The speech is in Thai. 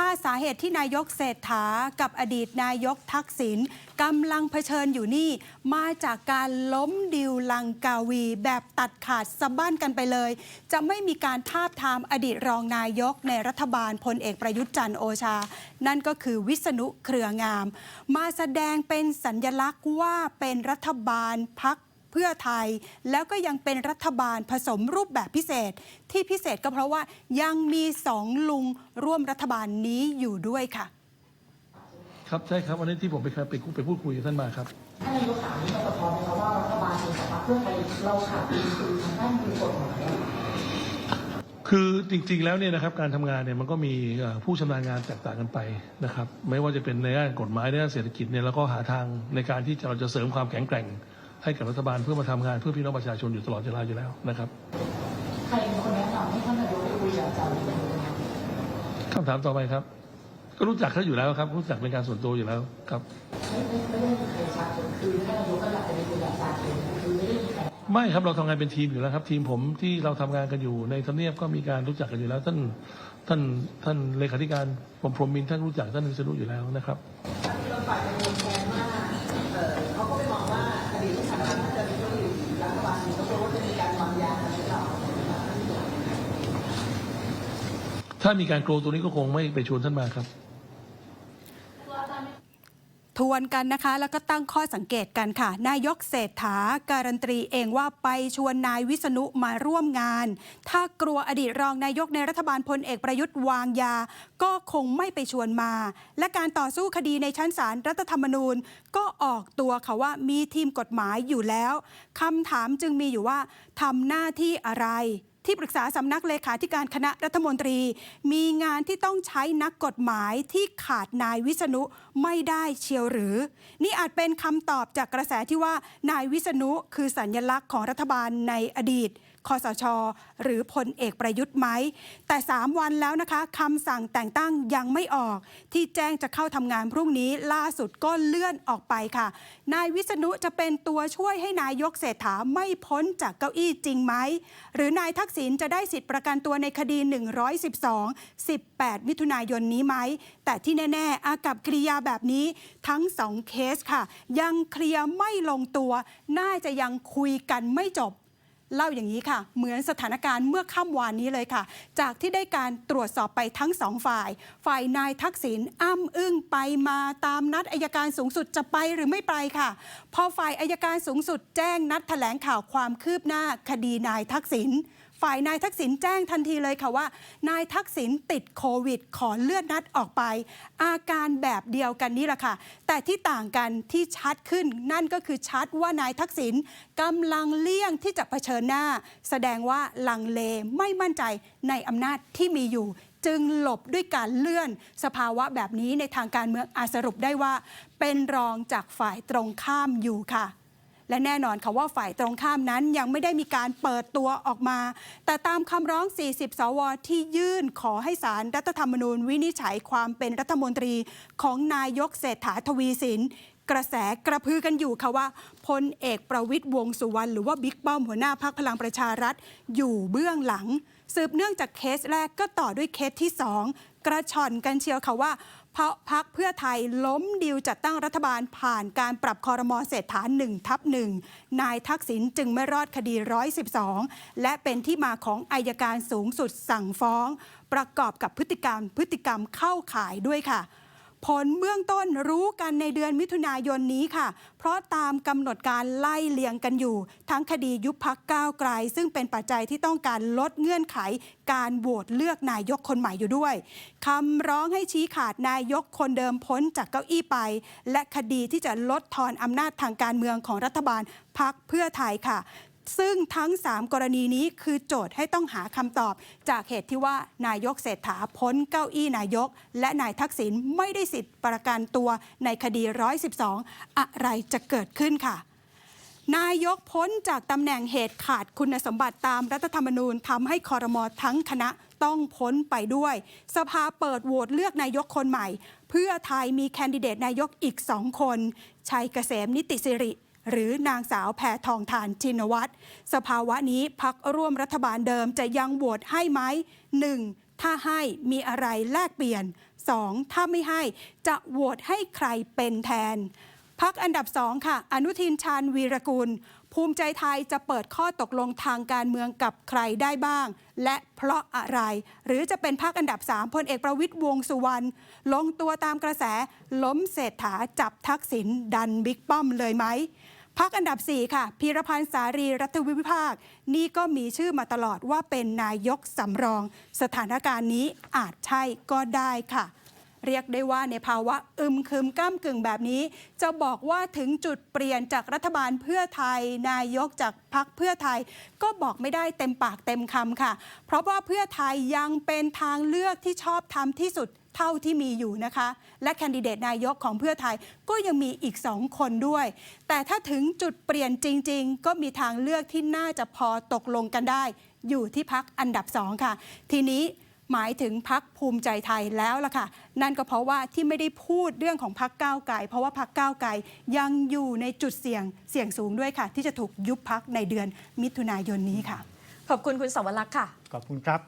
ถ้าสาเหตุที่นายกเศรษฐากับอดีตนายกทักษิณกำลังเผชิญอยู่นี่ มาจากการล้มดิวลังกาวี แบบตัดขาดสะบั้นกันไปเลย จะไม่มีการทาบทามอดีตรองนายกในรัฐบาลพลเอกประยุทธ์จันทร์โอชา นั่นก็คือวิษณุเครืองาม มาแสดงเป็นสัญญลักษณ์ว่าเป็นรัฐบาลพัก พื่อไทย แล้วก็ยังเป็นรัฐบาลผสมรูปแบบพิเศษ ที่พิเศษก็เพราะว่ายังมีสองลุงร่วมรัฐบาลนี้อยู่ด้วยค่ะ ครับใช่ครับวันนี้ที่ผมไปไปไปพูดคุยกับท่านมาครับท่านนายกถามนี้จะสะท้อนไหมคะว่ารัฐบาลเองกับพรรคเพื่อไทยเราขาดอินทรีย์ทางด้านกฎหมายอะคือจริงๆแล้วเนี่ยนะครับการทำงานเนี่ยมันก็มีเอ่อผู้ชำนาญงานแตกต่างกันไปนะครับ ไม่ว่าจะเป็นในด้านกฎหมายในด้านเศรษฐกิจเนี่ยเราก็หาทางในการที่เราจะเสริมความแข็งแกร่ง ให้กับรัฐบาลเพื่อมาทำงานเพื่อพี่น้องประชาชนอยู่ตลอดเวลาอยู่แล้วนะครับใครเป็นคนแนะนำให้ท่านนายกไปคุยกับอาจารย์วิษณุคะคำถามต่อไปครับ ก็รู้จักเขาอยู่แล้วครับ รู้จักเป็นการส่วนตัวอยู่แล้วครับไม่ไม่ไม่ได้มีใครชักคือท่านนายกก็อยากจะไปคุยกับอาจารย์เองคือไม่ได้มีใครไม่ครับเราทำงานเป็นทีมอยู่แล้วครับ ทีมผมที่เราทำงานกันอยู่ในทำเนียบก็มีการรู้จักกันอยู่แล้ว ท่านท่านท่านเลขาธิการผมพรหมมินทร์ท่านรู้จักท่านวิษณุอยู่แล้วนะครับ ถ้ามีการโกงตัวนี้ก็คงไม่ไปชวนท่านมาครับ ทวนกันนะคะ แล้วก็ตั้งข้อสังเกตกันค่ะ นายกเศรษฐาการันตรีเองว่าไปชวนนายวิษณุมาร่วมงาน ถ้ากลัวอดีตรองนายกในรัฐบาลพลเอกประยุทธ์วางยา ก็คงไม่ไปชวนมา และการต่อสู้คดีในชั้นศาลรัฐธรรมนูญ ก็ออกตัวค่ะว่ามีทีมกฎหมายอยู่แล้วคำถามจึงมีอยู่ว่าทำหน้าที่อะไร ที่ปรึกษาสำนักเลขาธิการคณะรัฐมนตรี มีงานที่ต้องใช้นักกฎหมายที่ขาดนายวิษณุไม่ได้เชียวหรือ นี่อาจเป็นคำตอบจากกระแสที่ว่านายวิษณุคือสัญญลักษณ์ของรัฐบาลในอดีต คอสช หรือพลเอกประยุทธ์ไหม แต่ 3 วันแล้วนะคะคำสั่งแต่งตั้งยังไม่ออก ที่แจ้งจะเข้าทำงานพรุ่งนี้ล่าสุดก็เลื่อนออกไปค่ะ นายวิษณุจะเป็นตัวช่วยให้นายกเศรษฐาไม่พ้นจากเก้าอี้จริงไหม หรือนายทักษิณจะได้สิทธิประกันตัวในคดี 112 18 มิถุนายนนี้ไหม แต่ที่แน่ ๆ อากับกริยาแบบนี้ทั้งสองเคสค่ะ ยังเคลียร์ไม่ลงตัว น่าจะยังคุยกันไม่จบ เล่าอย่างนี้ค่ะ เหมือนสถานการณ์เมื่อค่ำวานนี้เลยค่ะ จากที่ได้การตรวจสอบไปทั้งสองฝ่าย ฝ่ายนายทักษิณอ้ำอึ้งไปมาตามนัดอายการสูงสุดจะไปหรือไม่ไปค่ะ พอฝ่ายอายการสูงสุดแจ้งนัดแถลงข่าวความคืบหน้าคดีนายทักษิณฝ่ายนายทักษิณแจ้งทันทีเลยค่ะว่า นายทักษิณติดโควิด ขอเลื่อนนัดออกไป อาการแบบเดียวกันนี่แหละค่ะ แต่ที่ต่างกันที่ชัดขึ้นนั่นก็คือชัดว่านายทักษิณกำลังเลี่ยงที่จะเผชิญหน้า แสดงว่าลังเลไม่มั่นใจในอำนาจที่มีอยู่จึงหลบด้วยการเลื่อนสภาวะแบบนี้ในทางการเมืองอาจสรุปได้ว่า เป็นรองจากฝ่ายตรงข้ามอยู่ค่ะ และแน่นอนค่ะว่าฝ่ายตรงข้ามนั้นยังไม่ได้มีการเปิดตัวออกมา แต่ตามคำร้อง 40 สว ที่ยื่นขอให้สารรัฐธรรมนูญ วินิจฉัยความเป็นรัฐมนตรีของนายกเศรษฐาทวีสินกระแสกระพือกันอยู่ค่ะว่าพลเอกประวิตยวงสุวรรณหรือว่าบิ๊กป้อมหัวหน้าพักพลังประชารัฐ อยู่เบื้องหลัง สืบเนื่องจากเคสแรกก็ต่อด้วยเคสที่ 2 กระชอนกันเชียวค่ะว่า เพราะพักเพื่อไทยล้มดิวจัดตั้งรัฐบาลผ่านการปรับคอรมอเศรษฐาหนึ่งทับหนายทักษิณจึงไม่รอดคดี 112 และเป็นที่มาของอายการสูงสุดสั่งฟ้อง ประกอบกับพฤติกรรมพฤติกรรมเข้าข่ายด้วยค่ะ ผลเบื้องต้นรู้กันในเดือนมิถุนายนนี้ค่ะ เพราะตามกำหนดการไล่เลียงกันอยู่ ทั้งคดียุบพักก้าวไกล ซึ่งเป็นปัจจัยที่ต้องการลดเงื่อนไข การโหวตเลือกนายกคนใหม่อยู่ด้วยคำร้องให้ชี้ขาดนายกคนเดิมพ้นจากเก้าอี้ไป และคดีที่จะลดทอนอำนาจทางการเมืองของรัฐบาลพักเพื่อไทยค่ะ ซึ่งทั้ง 3 กรณีนี้คือโจทย์ให้ต้องหาคำตอบ จากเหตุที่ว่านายกเศรษฐาพ้นเก้าอี้นายก และนายทักษิณไม่ได้สิทธิ์ประกันตัวในคดี 112 อะไรจะเกิดขึ้นค่ะนายกพ้นจากตำแหน่งเหตุขาดคุณสมบัติตามรัฐธรรมนูญทำให้คอรมอทั้งคณะต้องพ้นไปด้วย สภาเปิดโหวตเลือกนายกคนใหม่ เพื่อไทยมีแคนดิเดตนายกอีกสองคน ชัยเกษมนิติสิริ หรือนางสาวแพทองทานชินวัตรสภาวะนี้พักร่วมรัฐบาลเดิมจะยังโหวตให้ไหม 1. ถ้าให้มีอะไรแลกเปลี่ยนสองถ้าไม่ให้จะโหวตให้ใครเป็นแทนพักอันดับสองค่ะ อนุทินชาญวีรกุล ภูมิใจไทยจะเปิดข้อตกลงทางการเมืองกับใครได้บ้าง และเพราะอะไร หรือจะเป็นพักอันดับ3พลเอกประวิตยวงสุวรรณลงตัวตามกระแส ล้มเศรษฐาจับทักษิณดันบิ๊กป้อมเลยไหม พักอันดับ 4 ค่ะ พีรพันธ์สารีรัฐวิภาค นี่ก็มีชื่อมาตลอดว่าเป็นนายกสำรอง สถานการณ์นี้อาจใช่ก็ได้ค่ะ เรียกได้ว่าในภาวะอึมครึมก้ามกึ่งแบบนี้ จะบอกว่าถึงจุดเปลี่ยนจากรัฐบาลเพื่อไทย นายกจากพักเพื่อไทย ก็บอกไม่ได้เต็มปากเต็มคำค่ะ เพราะว่าเพื่อไทยยังเป็นทางเลือกที่ชอบทำที่สุดเท่าที่มีอยู่นะคะ และแคนดิเดตนายกของเพื่อไทยก็ยังมีอีกสองคนด้วย แต่ถ้าถึงจุดเปลี่ยนจริง ๆ ก็มีทางเลือกที่น่าจะพอตกลงกันได้ อยู่ที่พักอันดับสองค่ะ ทีนี้ หมายถึงพักภูมิใจไทยแล้วล่ะค่ะ นั่นก็เพราะว่าที่ไม่ได้พูดเรื่องของพักก้าวไกล เพราะว่าพักก้าวไกลยังอยู่ในจุดเสี่ยงเสี่ยงสูงด้วยค่ะ ที่จะถูกยุบพักในเดือนมิถุนายนนี้ค่ะ ขอบคุณคุณสวรักษ์ค่ะ ขอบคุณครับ